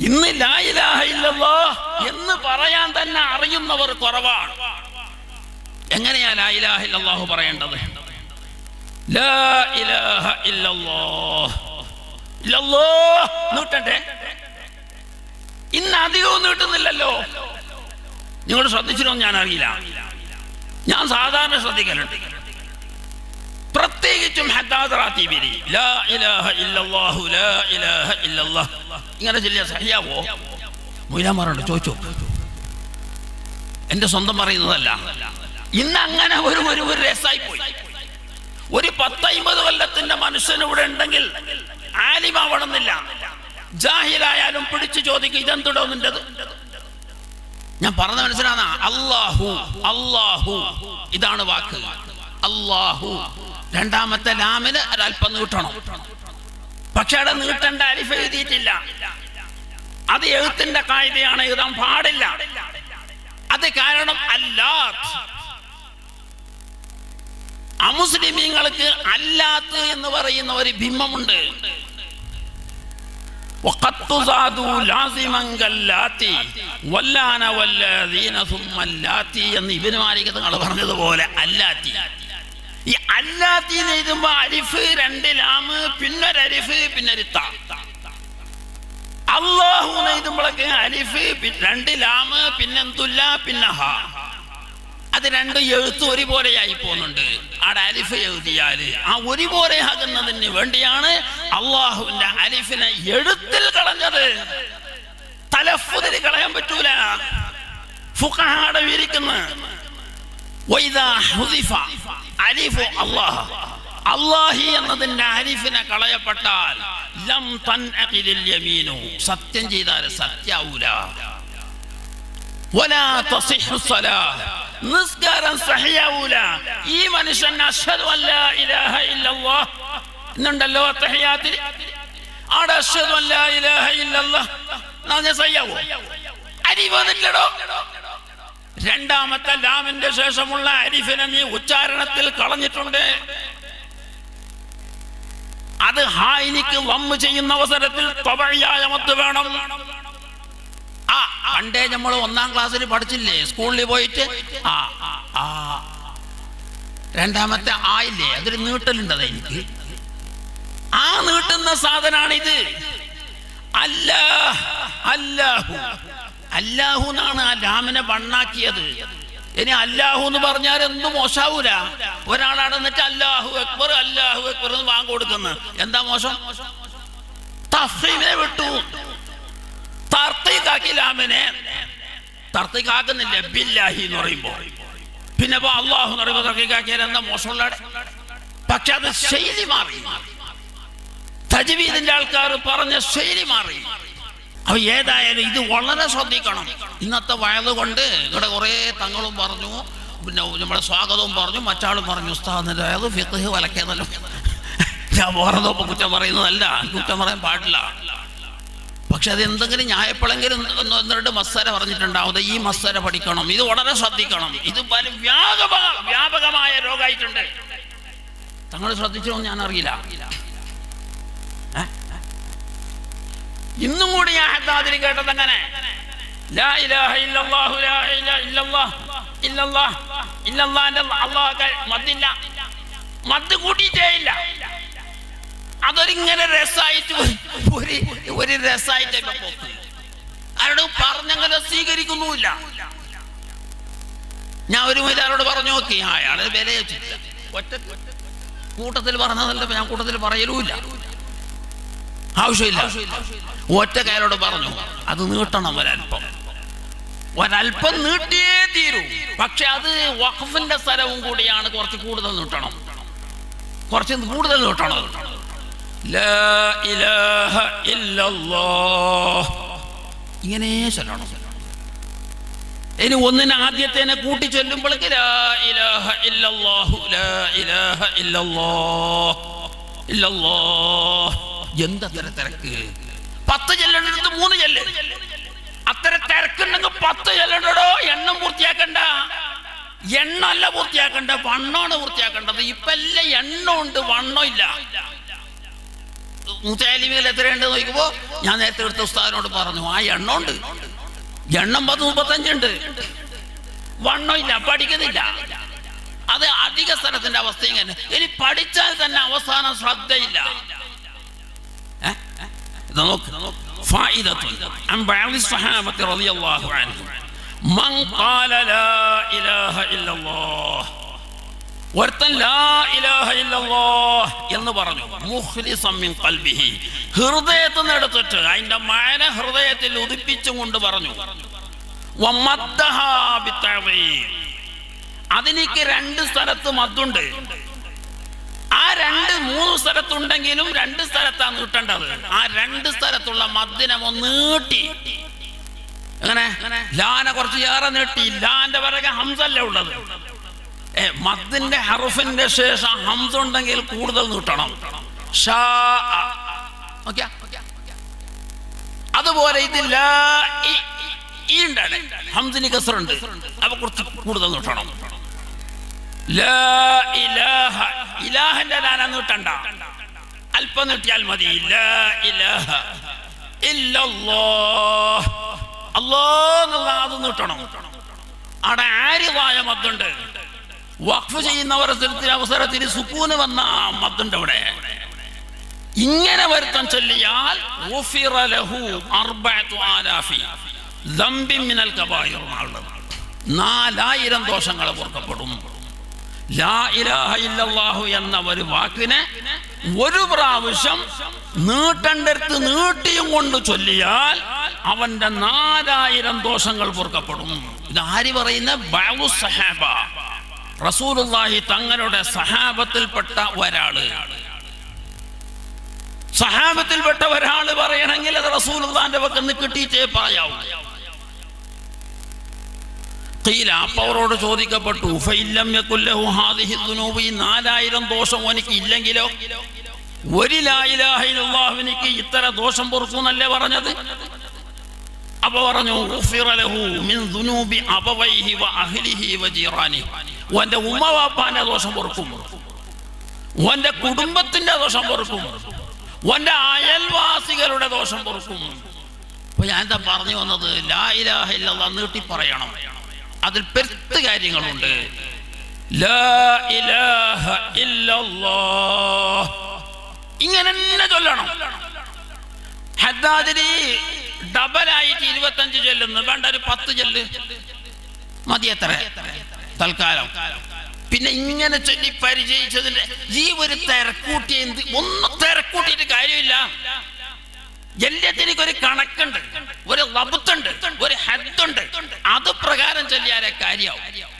ഇന്ന് എന്ന് പറയാൻ തന്നെ അറിയുന്നവർ കുറവാണ്. എങ്ങനെയാ ലായിലാഹില്ലാഹു പറയേണ്ടത്? നീട്ടണ്ടേ? ഇന്ന് അധികവും നീട്ടുന്നില്ലല്ലോ. നിങ്ങൾ ശ്രദ്ധിച്ചിട്ടോ ഞാൻ അറിയില്ല ഞാൻ സാധാരണ ശ്രദ്ധിക്കലുണ്ട്. പ്രത്യേകിച്ചും ഹദ്ദാദ് ലാ ഇലാഹ ഇല്ലല്ലാഹു ലാ ഇലാഹ ഇല്ലല്ലാഹ്. ഇങ്ങനെ ചൊല്ലിയ സഹിയാവോ മൊയ്ലാമാറുണ്ട് ചോദിച്ചു. എന്റെ സ്വന്തം പറയുന്നതല്ല. ഇന്ന് അങ്ങനെ ഒരു ഒരു രസായി പോയി ഒരു പത്തൈമ്പത് കൊല്ലത്തിന്റെ മനുഷ്യൻ ഇവിടെ ഉണ്ടെങ്കിൽ ആലിമാവണമെന്നില്ല. ജാഹിലായാലും പിടിച്ചു ചോദിക്കും ഇതെന്തുടോ ഞാൻ പറഞ്ഞ മനസ്സിലാണ്? അള്ളാഹു അള്ളാഹു ഇതാണ് വാക്ക്. അള്ളാഹു രണ്ടാമത്തെ ലാമിന് ഒരൽപ്പം നീട്ടണം. പക്ഷെ അവിടെ നീട്ടണ്ട അലിഫ് എഴുതിയിട്ടില്ല. അത് എഴുത്തിന്റെ കായികയാണ് എഴുതാൻ പാടില്ല. അത് കാരണം അല്ലാത്ത് അമുസ്ലിമീങ്ങൾക്ക് അല്ലാത്ത് എന്ന് പറയുന്ന ഒരു ഭിമ്മമുണ്ട് എന്ന് ഇബിന് മാലിക് നിങ്ങൾ പറഞ്ഞതുപോലെ അല്ലാത്തി. ഈ അല്ലാത്തി എന്ന് എഴുതുമ്പോ അരിഫ് രണ്ട് ലാമ് പിന്നൊരു അരിഫ് പിന്നൊരു ത. അള്ളാഹു എഴുതുമ്പോഴൊക്കെ അലിഫ് പി- രണ്ട് ലാമ് പിന്നെന്തുല്ല പിന്നെ ഹ. അത് രണ്ടും എഴുത്ത് ഒരുപോലെയായി പോകുന്നുണ്ട്. അവിടെ അലിഫ് എഴുതിയാൽ. ആ ഒരുപോലെ ആകുന്നതിന് വേണ്ടിയാണ് അള്ളാഹുവിന്റെ അലിഫിനെ എഴുത്തിൽ കളഞ്ഞത്. തലഫുതിൽ കളയാൻ പറ്റൂല. ഫുഖാടെ വിരിക്കുന്നു അലിഫു അല്ലാഹ്. അല്ലാഹി എന്നതിന്റെ അരിഫിനെ കളയപ്പെട്ടാൽ ലം തൻ യമീനു. സത്യം ചെയ്താൽ സത്യാവൂല. നിസ്കാരം സഹിയാവൂല. ഈ മനുഷ്യൻ അഷ്ഹദു അല്ലാ ഇല്ലല്ലാഹ്. എന്നുണ്ടല്ലോ തഹിയാത്തിൽ അവിടെ അഷ്ഹദു അല്ലാ ഇല്ലല്ലാഹ്. എന്നാ സഹിയാവോ? അരി വന്നില്ലടോ? രണ്ടാമത്തെ ലാമിന്റെ ശേഷമുള്ള അരിഫിനെ നീ ഉച്ചാരണത്തിൽ കളഞ്ഞിട്ടുണ്ട്. അത് ഹായിനിക്ക് വമ്മ് ചെയ്യുന്ന അവസരത്തിൽ വേണം. ആ പണ്ടേ നമ്മൾ ഒന്നാം ക്ലാസ്സിൽ പഠിച്ചില്ലേ? സ്കൂളിൽ പോയിട്ട്? ആ, ആ രണ്ടാമത്തെ ആയില്ലേ? അതൊരു നീട്ടലുണ്ടത് എനിക്ക്. ആ നീട്ടുന്ന സാധനാണിത്. അല്ലാ അല്ലാഹു. അല്ലാഹു എന്നാണ് ആ രാമനെ വണ്ണാക്കിയത്. ഇനി അല്ലാഹു എന്ന് പറഞ്ഞാൽ എന്തും മോശാവൂല. ഒരാളാണ് എന്നിട്ട് അല്ലാഹു അക്ബർ അല്ലാഹു അക്ബർ എന്ന് വാങ്ങി കൊടുക്കുന്നു. എന്താ മോശം? തഫീമിനെ വിട്ടു. തർത്തീക്കാക്കി ലാമിനെ തർത്തീക്കാക്കുന്നില്ല. ബില്ലാഹി എന്ന് പറയുമ്പോ പിന്നെ ഇപ്പൊ അള്ളാഹു എന്ന് പറയുമ്പോൾ എന്താ മോശമുള്ള പക്ഷെ അത് ശൈലി മാറി. തജ്വീദിന്റെ ആൾക്കാർ പറഞ്ഞ ശൈലി മാറി. അപ്പൊ ഏതായാലും ഇത് വളരെ ശ്രദ്ധിക്കണം. ഇന്നത്തെ വയത് കൊണ്ട് ഇവിടെ കുറേ തങ്ങളും പറഞ്ഞു. പിന്നെ നമ്മുടെ സ്വാഗതവും പറഞ്ഞു. മറ്റാളും പറഞ്ഞു ഉസ്താദിന്റെ അതായത് ഫിഖ് വലക്കേതല്ലോ ഞാൻ വേറെതോ കുറ്റം പറയുന്നതല്ല. കുറ്റം പറയാൻ പാടില്ല. പക്ഷെ അത് എന്തെങ്കിലും ഒന്ന് രണ്ട് മസ്സര പറഞ്ഞിട്ടുണ്ടാവും. ഈ മസ്സര പഠിക്കണം. ഇത് വളരെ ശ്രദ്ധിക്കണം. ഇത് വ്യാപക വ്യാപകമായ രോഗമായിട്ടുണ്ട് തങ്ങൾ ശ്രദ്ധിച്ചോ ഞാൻ അറിയില്ല. ഇന്നും കൂടി ഞാൻ ഹദ്ദാദിൽ കേട്ടത് അങ്ങനെ. അതൊരിങ്ങനെ രസായിട്ട് ഒരു- രസായിട്ട് പറഞ്ഞങ്ങനെ സ്വീകരിക്കുന്നുമില്ല. ഞാൻ ഒരു മൈതാനോട് പറഞ്ഞു നോക്കി അയാളെ വില ഒറ്റ കൂട്ടത്തിൽ പറഞ്ഞതല്ല ഞാൻ കൂട്ടത്തിൽ പറയലുമില്ല. ആവശ്യമില്ല. ഒറ്റ കയറോട് പറഞ്ഞു അത് നീട്ടണം ഒരല്പം ഒരല്പം നീട്ടിയേ തീരൂ. പക്ഷെ അത് വഖഫിന്റെ സ്ഥലവും കൂടിയാണ് കുറച്ച് കൂടുതൽ നീട്ടണം. കുറച്ച് കൂടുതൽ നീട്ടണം. ഇങ്ങനെ ചൊല്ലണം. ഇനി ഒന്നിന് ആദ്യത്തേനെ കൂട്ടി ചൊല്ലുമ്പോഴേക്ക് എന്തത്ര തിരക്ക്? പത്ത് ചെല്ലേണ്ടടുത്ത് മൂന്ന് ചെല്ല്. അത്ര തിരക്കുണ്ടെങ്കിൽ പത്ത് ചെല്ലണ്ടോ എണ്ണം പൂർത്തിയാക്കണ്ട. എണ്ണല്ല പൂർത്തിയാക്കണ്ട വണ്ണമാണ് പൂർത്തിയാക്കേണ്ടത്. ഇപ്പൊ എല്ലാം എണ്ണം ഉണ്ട് വണ്ണം ഇല്ല. മുത്താലിമികൾ എത്രയുണ്ട് നോക്കുമ്പോ ഞാൻ നേരത്തെ എടുത്ത ഉസ്താദിനോട് പറഞ്ഞു ആ എണ്ണം ഉണ്ട് എണ്ണം പത്ത് മുപ്പത്തഞ്ചുണ്ട് വണ്ണോ ഇല്ല പഠിക്കുന്നില്ല. അത് അധിക സ്ഥലത്തിന്റെ അവസ്ഥ ഇങ്ങനെ. ഇനി പഠിച്ചാൽ തന്നെ അവസാനം ശ്രദ്ധയില്ല. ഇതാ എന്ന് പറഞ്ഞു. ഹൃദയത്തിൽ എടുത്തിട്ട് അതിന്റെ മഴ ഹൃദയത്തിൽ ഉദിപ്പിച്ചും കൊണ്ട് പറഞ്ഞു. അതിനിക്ക് രണ്ട് സ്ഥലത്ത് മദ്ദുണ്ട്. ആ രണ്ട് മൂന്ന് സ്ഥലത്തുണ്ടെങ്കിലും രണ്ട് സ്ഥലത്താണ് നീട്ടേണ്ടത് ആ രണ്ട് സ്ഥലത്തുള്ള മദ്യനം ഒന്ന് നീട്ടി. അങ്ങനെ ലാന കുറച്ച് ഏറെ നീട്ടി. ലാന്റെ പിറകെ ഹംസല്ലേ ഉള്ളത്. ഏ മദ്ദിന്റെ ഹറുഫിന്റെ ശേഷം ഹംസ ഉണ്ടെങ്കിൽ കൂടുതൽ നീട്ടണം. അതുപോലെ ഇത് ഹംസിന് കസറുണ്ട്. അപ്പൊ കുറച്ച് കൂടുതൽ നീട്ടണം. ഇലാഹന്റെ ലാന നീട്ടണ്ട. അല്പം നീട്ടിയാൽ മതി. അത് നീട്ടണം. അവിടെ ആര്യമായ മദ്ദുണ്ട്? വഖഫ് ചെയ്യുന്ന അവസരത്തിൽ അവസരത്തിൽ സുക്കൂന് വന്ന മദ്ണ്ട് അവിടെ. ഇങ്ങനെ വരുത്തം ചൊല്ലിയാൽ നാലായിരം ദോഷങ്ങൾ പൊറുക്കപ്പെടും. എന്ന ഒരു വാക്കിനെ ഒരു പ്രാവശ്യം നീട്ടണ്ടടുത്ത് നീട്ടിയും കൊണ്ട് ചൊല്ലിയാൽ അവന്റെ നാലായിരം ദോഷങ്ങൾ പൊറുക്കപ്പെടും. ഇത് ആര് പറയുന്ന? ബഅദു സഹാബ. തങ്ങളുടെ സഹാബത്തിൽപ്പെട്ട ഒരാൾ. സഹാബത്തിൽപ്പെട്ട ഒരാൾ പറയണമെങ്കിൽ അത് റസൂലുള്ളാന്റെ പക്കന്ന് കിട്ടിയിട്ടേ ഖീല അപ്പൊ അവരോട് ചോദിക്കപ്പെട്ടു ഈ നാലായിരം ദോഷം എനിക്ക് ഇല്ലെങ്കിലോ ഒരു ലായിലാഹിനുള്ളാഹുവിനിക്ക് ഇത്ര ദോഷം പൊറുക്കുന്നല്ലേ പറഞ്ഞത്? അപ്പൊ പറഞ്ഞു. ഓന്റെ ഉമ്മ വാപ്പാന്റെ ദോഷം പൊറുക്കും. ഓന്റെ കുടുംബത്തിന്റെ ദോഷം പൊറുക്കും. ഓന്റെ അയൽവാസികളുടെ ദോഷം പൊറുക്കും. അപ്പൊ ഞാൻ എന്താ പറഞ്ഞു വന്നത്? ലാ ഇലാഹ ഇല്ലല്ലാഹ് നീട്ടി പറയണം. അതിൽ പെരുത്ത് കാര്യങ്ങളുണ്ട്. ഇങ്ങനെ തന്നെ ചൊല്ലണം. ഹദ്ദാദിന് ഡബലായിട്ട് ഇരുപത്തഞ്ച് ചൊല്ലുന്നു. വേണ്ട ഒരു പത്ത് ചൊല്ല്. മതി എത്ര തൽക്കാലം. പിന്നെ ഇങ്ങനെ ചൊല്ലി പരിചയിച്ചതിന്റെ ഈ ഒരു തിരക്കൂട്ടി എന്ത്? ഒന്നും തിരക്കൂട്ടിയിട്ട് കാര്യമില്ല. എല്ലാത്തിനും ഒരു കണക്കുണ്ട് ഒരു ലബുത്തുണ്ട് ഒരു ഹെത്തുണ്ട് അത് പ്രകാരം ചൊല്ലിയാലേ കാര്യമാവും